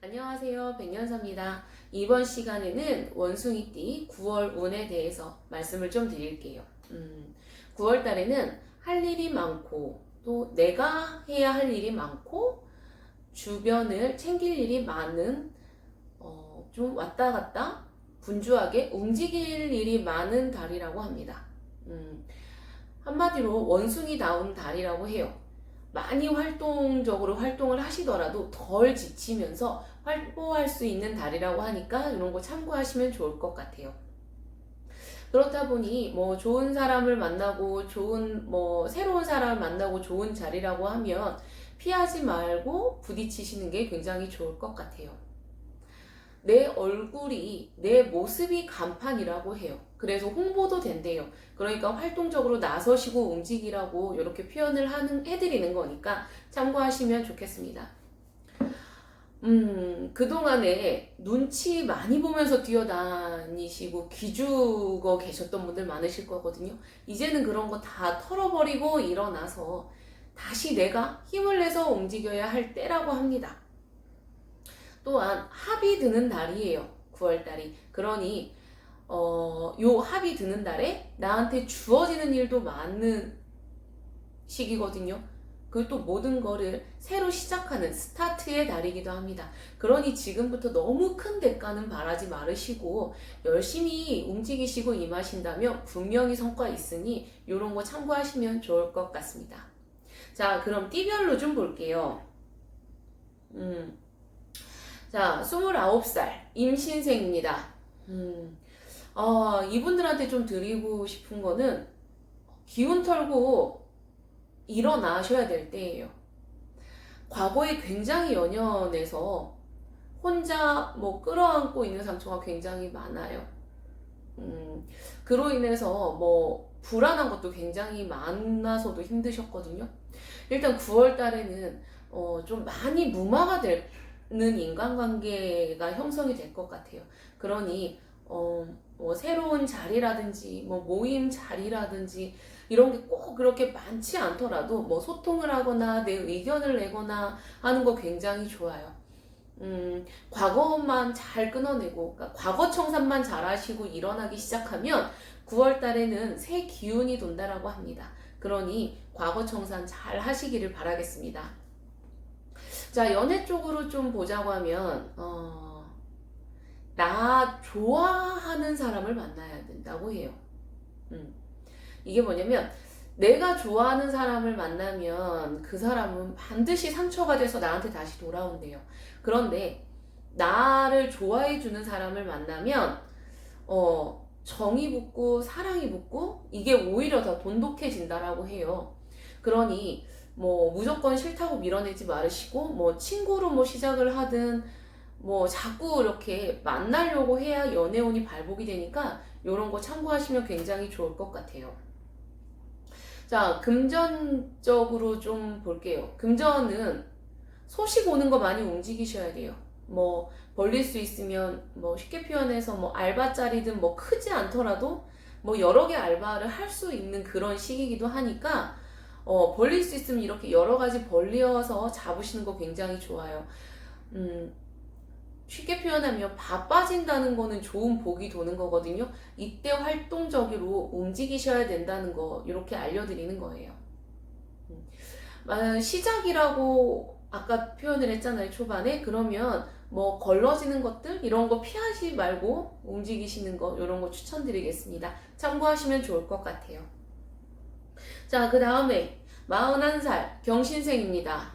안녕하세요. 백년사입니다. 이번 시간에는 원숭이띠 9월 운에 대해서 말씀을 좀 드릴게요. 음, 9월 달에는 할 일이 많고, 또 내가 해야 할 일이 많고, 주변을 챙길 일이 많은, 어, 좀 왔다 갔다 분주하게 움직일 일이 많은 달이라고 합니다. 음, 한마디로 원숭이다운 달이라고 해요. 많이 활동적으로 활동을 하시더라도 덜 지치면서 활보할 수 있는 달이라고 하니까 이런 거 참고하시면 좋을 것 같아요. 그렇다 보니 뭐 좋은 사람을 만나고 좋은 뭐 새로운 사람을 만나고 좋은 자리라고 하면 피하지 말고 부딪히시는 게 굉장히 좋을 것 같아요. 내 얼굴이 내 모습이 간판이라고 해요. 그래서 홍보도 된대요. 그러니까 활동적으로 나서시고 움직이라고 이렇게 표현을 하는, 해드리는 거니까 참고하시면 좋겠습니다. 음, 그동안에 눈치 많이 보면서 뛰어다니시고 기죽어 계셨던 분들 많으실 거거든요. 이제는 그런 거 다 털어버리고 일어나서 다시 내가 힘을 내서 움직여야 할 때라고 합니다. 또한 합이 드는 달이에요. 9월달이. 그러니 어, 요 합이 드는 달에 나한테 주어지는 일도 많은 시기거든요. 그또 모든 거를 새로 시작하는 스타트의 달이기도 합니다. 그러니 지금부터 너무 큰 대가는 바라지 말으시고 열심히 움직이시고 임하신다면 분명히 성과 있으니 이런 거 참고하시면 좋을 것 같습니다. 자, 그럼 띠별로 좀 볼게요. 음. 자, 29살 임신생입니다. 음. 어, 이분들한테 좀 드리고 싶은 거는 기운 털고 일어나셔야 될 때예요. 과거에 굉장히 연연해서 혼자 뭐 끌어안고 있는 상처가 굉장히 많아요. 음, 그로 인해서 뭐 불안한 것도 굉장히 많아서도 힘드셨거든요. 일단 9월 달에는 어, 좀 많이 무마가 되는 인간관계가 형성이 될 것 같아요. 그러니 어, 뭐 새로운 자리라든지 뭐 모임 자리라든지 이런 게 꼭 그렇게 많지 않더라도 뭐 소통을 하거나 내 의견을 내거나 하는 거 굉장히 좋아요. 음, 과거만 잘 끊어내고, 그러니까 과거 청산만 잘 하시고 일어나기 시작하면 9월 달에는 새 기운이 돈다라고 합니다. 그러니 과거 청산 잘 하시기를 바라겠습니다. 자, 연애 쪽으로 좀 보자고 하면, 어, 나 좋아하는 사람을 만나야 된다고 해요. 음. 이게 뭐냐면 내가 좋아하는 사람을 만나면 그 사람은 반드시 상처가 돼서 나한테 다시 돌아온대요. 그런데 나를 좋아해 주는 사람을 만나면 어 정이 붙고 사랑이 붙고 이게 오히려 더 돈독해진다라고 해요. 그러니 뭐 무조건 싫다고 밀어내지 말으시고 뭐 친구로 뭐 시작을 하든 뭐 자꾸 이렇게 만나려고 해야 연애운이 발복이 되니까 이런 거 참고하시면 굉장히 좋을 것 같아요. 자, 금전적으로 좀 볼게요. 금전은 소식 오는 거 많이 움직이셔야 돼요. 뭐 벌릴 수 있으면 뭐 쉽게 표현해서 뭐 알바짜리든 뭐 크지 않더라도 뭐 여러 개 알바를 할 수 있는 그런 시기이기도 하니까 어 벌릴 수 있으면 이렇게 여러 가지 벌려서 잡으시는 거 굉장히 좋아요. 음, 쉽게 표현하면 바빠진다는 거는 좋은 복이 도는 거거든요. 이때 활동적으로 움직이셔야 된다는 거 이렇게 알려드리는 거예요. 음. 시작이라고 아까 표현을 했잖아요 초반에 그러면 뭐 걸러지는 것들 이런 거 피하지 말고 움직이시는 거 이런 거 추천드리겠습니다. 참고하시면 좋을 것 같아요. 자, 그 다음에 41살 경신생입니다.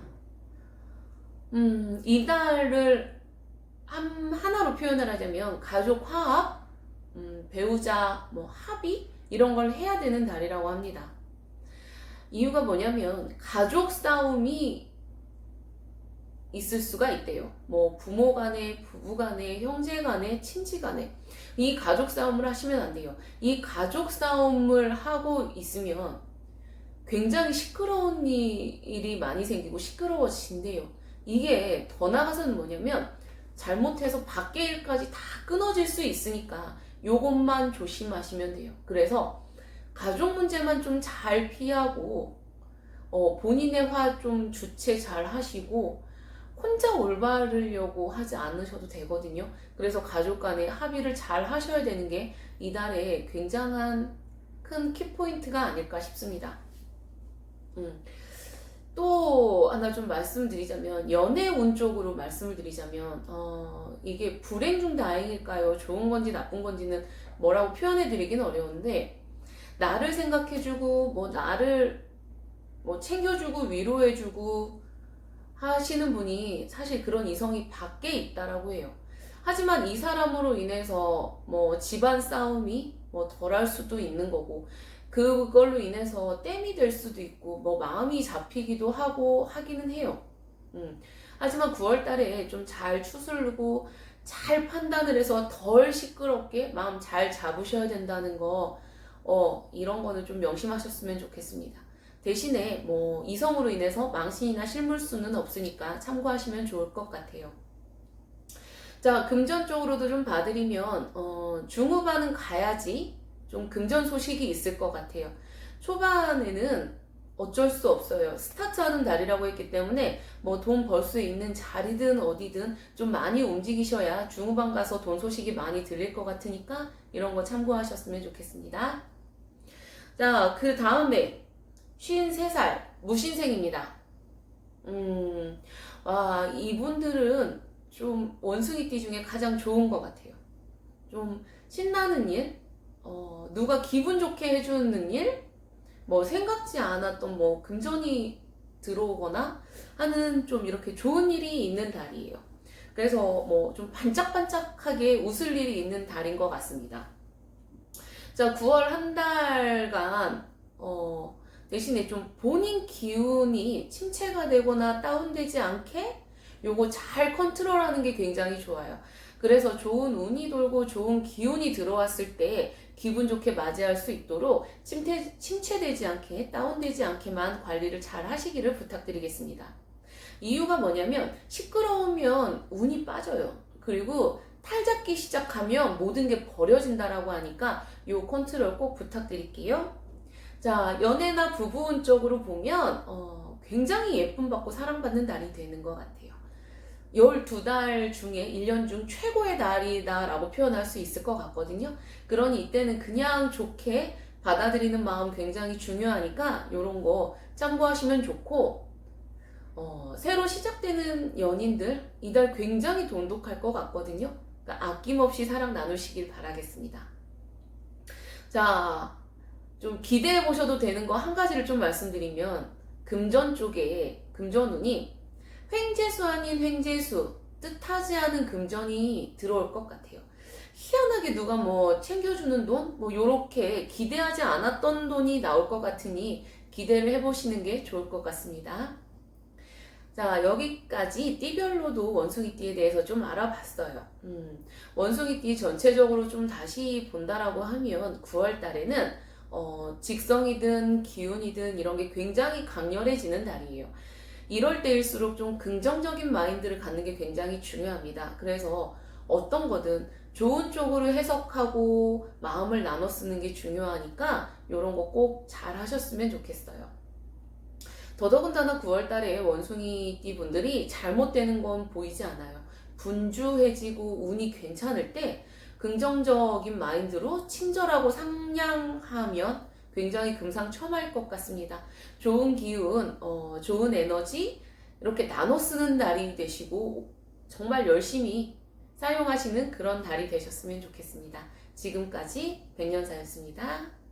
음, 이달을 한, 하나로 표현을 하자면 가족 화합, 음, 배우자 뭐 합의 이런 걸 해야 되는 달이라고 합니다. 이유가 뭐냐면 가족 싸움이 있을 수가 있대요. 뭐 부모 간에, 부부 간에, 형제 간에, 친지 간에 이 가족 싸움을 하시면 안 돼요. 이 가족 싸움을 하고 있으면 굉장히 시끄러운 일이 많이 생기고 시끄러워진대요. 이게 더 나가서는 뭐냐면 잘못해서 밖에 일까지 다 끊어질 수 있으니까 요것만 조심하시면 돼요. 그래서 가족 문제만 좀 잘 피하고 어, 본인의 화 좀 주체 잘 하시고 혼자 올바르려고 하지 않으셔도 되거든요. 그래서 가족 간에 합의를 잘 하셔야 되는 게 이달에 굉장한 큰 키포인트가 아닐까 싶습니다. 음. 또 하나 좀 말씀드리자면 연애 운 쪽으로 말씀을 드리자면 어, 이게 불행 중 다행일까요? 좋은 건지 나쁜 건지는 뭐라고 표현해 드리긴 어려운데 나를 생각해주고 뭐 나를 뭐 챙겨주고 위로해주고 하시는 분이 사실 그런 이성이 밖에 있다라고 해요. 하지만 이 사람으로 인해서 뭐 집안 싸움이 뭐 덜할 수도 있는 거고 그걸로 인해서 땜이 될 수도 있고 뭐 마음이 잡히기도 하고 하기는 해요. 음. 하지만 9월 달에 좀 잘 추스르고 잘 판단을 해서 덜 시끄럽게 마음 잘 잡으셔야 된다는 거, 어, 이런 거는 좀 명심하셨으면 좋겠습니다. 대신에 뭐 이성으로 인해서 망신이나 실물수는 없으니까 참고하시면 좋을 것 같아요. 자, 금전 쪽으로도 좀 봐드리면, 어, 중후반은 가야지 좀 금전 소식이 있을 것 같아요. 초반에는 어쩔 수 없어요. 스타트 하는 달이라고 했기 때문에 뭐 돈 벌 수 있는 자리든 어디든 좀 많이 움직이셔야 중후반 가서 돈 소식이 많이 들릴 것 같으니까 이런 거 참고하셨으면 좋겠습니다. 자, 그 다음에 53살 무신생입니다. 음, 와, 이분들은 좀 원숭이띠 중에 가장 좋은 것 같아요. 좀 신나는 일, 어, 누가 기분 좋게 해주는 일, 뭐 생각지 않았던 뭐 금전이 들어오거나 하는 좀 이렇게 좋은 일이 있는 달이에요. 그래서 뭐 좀 반짝반짝하게 웃을 일이 있는 달인 것 같습니다. 자, 9월 한 달간, 어, 대신에 좀 본인 기운이 침체가 되거나 다운되지 않게 요거 잘 컨트롤하는 게 굉장히 좋아요. 그래서 좋은 운이 돌고 좋은 기운이 들어왔을 때 기분 좋게 맞이할 수 있도록 침체, 침체되지 않게 다운되지 않게만 관리를 잘 하시기를 부탁드리겠습니다. 이유가 뭐냐면 시끄러우면 운이 빠져요. 그리고 탈잡기 시작하면 모든 게 버려진다라고 하니까 요 컨트롤 꼭 부탁드릴게요. 자, 연애나 부부운 쪽으로 보면 어, 굉장히 예쁨 받고 사랑받는 달이 되는 것 같아요. 12달 중에 1년 중 최고의 달이다라고 표현할 수 있을 것 같거든요. 그러니 이때는 그냥 좋게 받아들이는 마음 굉장히 중요하니까 이런 거 참고하시면 좋고 어, 새로 시작되는 연인들 이달 굉장히 돈독할 것 같거든요. 그러니까 아낌없이 사랑 나누시길 바라겠습니다. 자, 좀 기대해 보셔도 되는 거 한 가지를 좀 말씀드리면 금전 쪽에 금전운이 횡재수 아닌 횡재수 뜻하지 않은 금전이 들어올 것 같아요. 희한하게 누가 뭐 챙겨주는 돈? 뭐 요렇게 기대하지 않았던 돈이 나올 것 같으니 기대를 해보시는 게 좋을 것 같습니다. 자, 여기까지 띠별로도 원숭이띠에 대해서 좀 알아봤어요. 음, 원숭이띠 전체적으로 좀 다시 본다라고 하면 9월 달에는 어, 직성이든 기운이든 이런 게 굉장히 강렬해지는 달이에요. 이럴 때일수록 좀 긍정적인 마인드를 갖는 게 굉장히 중요합니다. 그래서 어떤 거든 좋은 쪽으로 해석하고 마음을 나눠 쓰는 게 중요하니까 이런 거 꼭 잘 하셨으면 좋겠어요. 더더군다나 9월 달에 원숭이띠 분들이 잘못되는 건 보이지 않아요. 분주해지고 운이 괜찮을 때 긍정적인 마인드로 친절하고 상냥하면 굉장히 금상첨화일 것 같습니다. 좋은 기운, 어, 좋은 에너지 이렇게 나눠 쓰는 날이 되시고 정말 열심히 사용하시는 그런 달이 되셨으면 좋겠습니다. 지금까지 백년사였습니다.